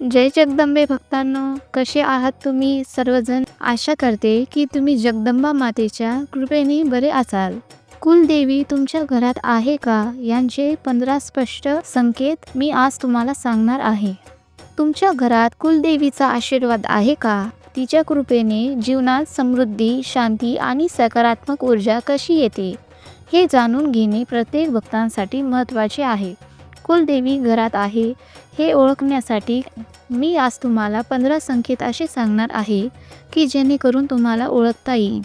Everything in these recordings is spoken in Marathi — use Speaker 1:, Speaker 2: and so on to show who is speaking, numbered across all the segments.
Speaker 1: जय जगदंबे भक्तांनो कसे आहात तुम्ही सर्वजण? आशा करते की तुम्ही जगदंबा मातेच्या कृपेने बरे असाल. कुलदेवी तुमच्या घरात आहे का? यांचे पंधरा स्पष्ट संकेत मी आज तुम्हाला सांगणार आहे. तुमच्या घरात कुलदेवीचा आशीर्वाद आहे का? तिच्या कृपेने जीवनात समृद्धी शांती आणि सकारात्मक ऊर्जा कशी येते? हे जाणून घेणे प्रत्येक भक्तांसाठी महत्त्वाचे आहे. कुलदेवी घरात आहे. हे ओळखण्यासाठी मी आज तुम्हाला पंधरा संकेत असे सांगणार आहे की जेणेकरून तुम्हाला ओळखता येईल.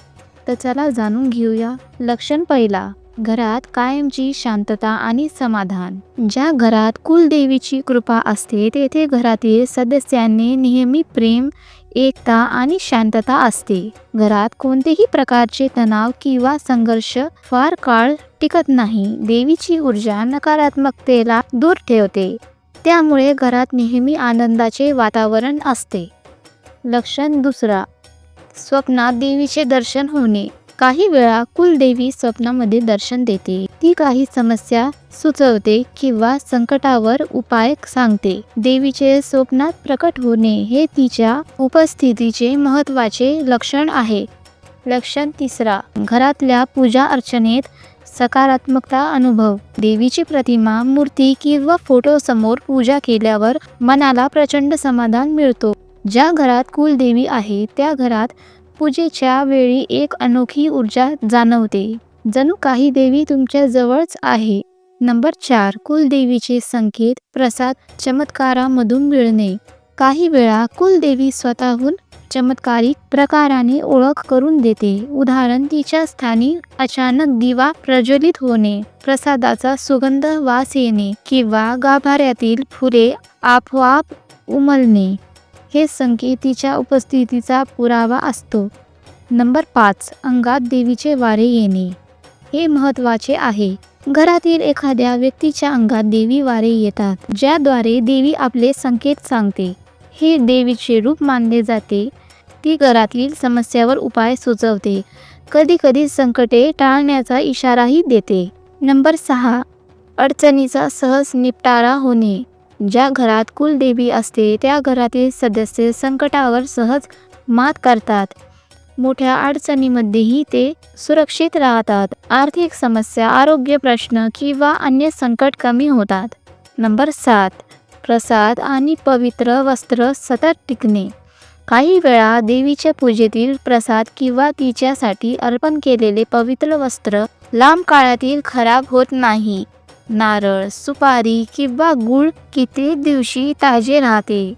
Speaker 1: तर चला जाणून घेऊया. लक्षण पहिला. घरात कायमची शांतता आणि समाधान. ज्या घरात कुलदेवीची कृपा असते तेथे घरातील सदस्यांनी नेहमी प्रेम एकता आणि शांतता असते. घरात कोणतेही प्रकारचे तणाव किंवा संघर्ष फार काळ टिकत नाही. देवीची ऊर्जा नकारात्मकतेला दूर ठेवते. त्यामुळे घरात नेहमी आनंदाचे वातावरण असते. लक्षण दुसरा. स्वप्नात देवीचे दर्शन होणे. काही वेळा कुलदेवी स्वप्नामध्ये दर्शन देते. ती काही समस्या सुचवते किंवा संकटावर उपाय सांगते. देवीचे स्वप्नात प्रकट होणे हे तिच्या उपस्थितीचे महत्त्वाचे लक्षण आहे. लक्षण तिसरा घरातल्या पूजा अर्चनेत सकारात्मकता अनुभव. देवीची प्रतिमा मूर्ती किंवा फोटो समोर पूजा केल्यावर मनाला प्रचंड समाधान मिळतो. ज्या घरात कुलदेवी आहे त्या घरात पूजेच्या वेळी एक अनोखी ऊर्जा जाणवते. जणू काही देवी तुमच्या जवळच आहे. नंबर चार कुलदेवीचे संकेत प्रसाद चमत्कारामधून मिळणे. काही वेळा कुलदेवी स्वतःहून चमत्कारिक प्रकाराने ओळख करून देते. उदाहरण तिच्या स्थानी अचानक दिवा प्रज्वलित होणे प्रसादाचा सुगंध वास येणे किंवा गाभाऱ्यातील फुले आपोआप उमलणे. हे संकेतीच्या उपस्थितीचा पुरावा असतो. नंबर पाच अंगात देवीचे वारे येणे. हे महत्त्वाचे आहे. घरातील एखाद्या व्यक्तीच्या अंगात देवी वारे येतात ज्याद्वारे देवी आपले संकेत सांगते. हे देवीचे रूप मानले जाते. ती घरातील समस्यावर उपाय सुचवते. कधीकधी संकटे टाळण्याचा इशाराही देते. नंबर सहा अडचणीचा सहज निपटारा होणे. ज्या घरात कुलदेवी असते त्या घरातील सदस्य संकटावर सहज मात करतात. मोठ्या अडचणीमध्येही ते सुरक्षित राहतात. आर्थिक समस्या आरोग्य प्रश्न किंवा अन्य संकट कमी होतात. नंबर सात प्रसाद आणि पवित्र वस्त्र सतत टिकणे. काही वेळा देवीच्या पूजेतील प्रसाद किंवा तिच्यासाठी अर्पण केलेले पवित्र वस्त्र लांब काळातील खराब होत नाही. नारळ सुपारी किंवा गुळ कित्येक दिवशी ताजे राहते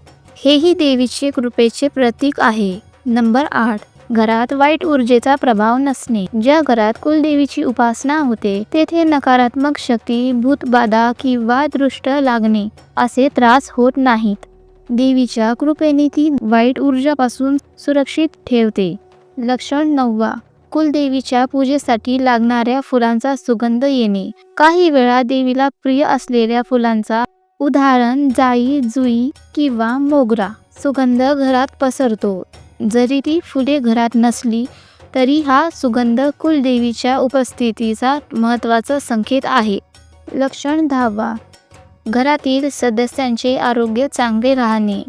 Speaker 1: हेही देवीचे कृपेचे प्रतीक आहे. नंबर आठ. घरात वाईट ऊर्जेचा प्रभाव नसणे. ज्या घरात कुलदेवीची उपासना होते तेथे नकारात्मक शक्ती भूतबाधा किंवा दृष्ट लागणे असे त्रास होत नाहीत. देवीच्या कृपेने ती वाईट ऊर्जापासून सुरक्षित ठेवते. लक्षण नववा. कुलदेवीच्या पूजेसाठी लागणाऱ्या फुलांचा सुगंध येणे. काही वेळा देवीला प्रिय असलेल्या फुलांचा उदाहरण जाई जुई किंवा मोगरा. सुगंध घरात पसरतो. जरी ती फुले घरात नसली तरी हा सुगंध कुलदेवीच्या उपस्थितीचा महत्त्वाचा संकेत आहे. लक्षण दहावा घरातील सदस्यांचे आरोग्य चांगले राहणे.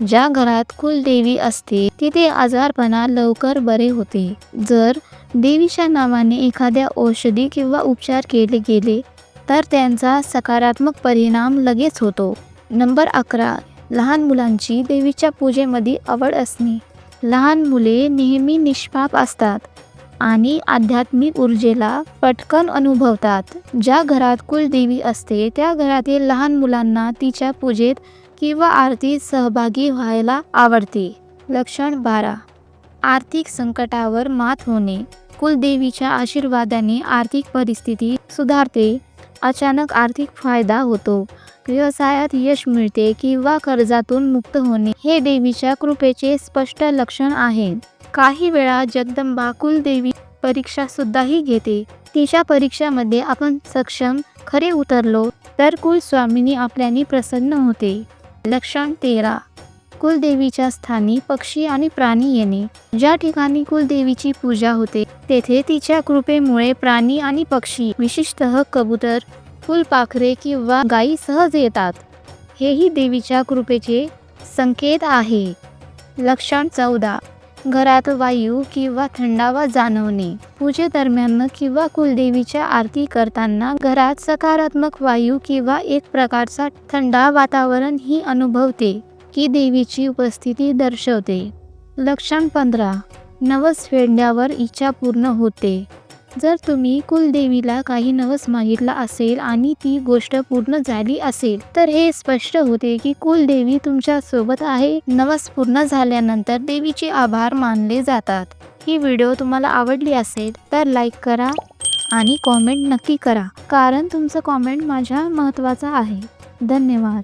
Speaker 1: ज्या घरात कुलदेवी असते तिथे आजारपणा लवकर बरे होते. जर देवीच्या नावाने एखाद्या औषधी किंवा उपचार केले गेले तर त्यांचा सकारात्मक परिणाम लगेच होतो. नंबर अकरा. लहान मुलांची देवीच्या पूजेमध्ये आवड असणे. लहान मुले नेहमी निष्पाप असतात आणि आध्यात्मिक ऊर्जेला पटकन अनुभवतात. ज्या घरात कुलदेवी असते त्या घरातील लहान मुलांना तिच्या पूजेत किंवा आरतीत सहभागी व्हायला आवडते. लक्षण बारा. आर्थिक संकटावर मात होणे. कुलदेवीच्या आशीर्वादाने आर्थिक परिस्थिती सुधारते. अचानक आर्थिक फायदा होतो. व्यवसायात यश मिळते किंवा कर्जातून मुक्त होणे हे देवीच्या कृपेचे स्पष्ट लक्षण आहे. काही वेळा जगदंबा कुलदेवी परीक्षा सुद्धाही घेते. तिच्या परीक्षामध्ये आपण सक्षम खरे उतरलो तर कुलस्वामिनी आपल्याने प्रसन्न होते. लक्षण तेरा. कुलदेवीच्या स्थानी पक्षी आणि प्राणी येणे. ज्या ठिकाणी कुलदेवीची पूजा होते तेथे तिच्या कृपेमुळे प्राणी आणि पक्षी विशेषतः कबूतर फुलपाखरे किंवा गायी सहज येतात. हेही देवीच्या कृपेचे संकेत आहे. लक्षण चौदा. घरात वायू किंवा थंडावा जाणवणे. पूजेदरम्यान किंवा कुलदेवीच्या आरती करताना घरात सकारात्मक वायू किंवा एक प्रकारचा थंडा वातावरण ही अनुभवते की देवीची उपस्थिती दर्शवते. लक्षण पंधरा. नवस फेडण्यावर इच्छा पूर्ण होते. जर तुम्ही कुलदेवीला काही नवस मागितला असेल आणि ती गोष्ट पूर्ण झाली असेल तर हे स्पष्ट होते की कुलदेवी तुमच्यासोबत आहे. नवस पूर्ण झाल्यानंतर देवीचे आभार मानले जातात. ही व्हिडिओ तुम्हाला आवडली असेल तर लाईक करा आणि कॉमेंट नक्की करा कारण तुमचं कॉमेंट माझ्या महत्त्वाचं आहे. धन्यवाद.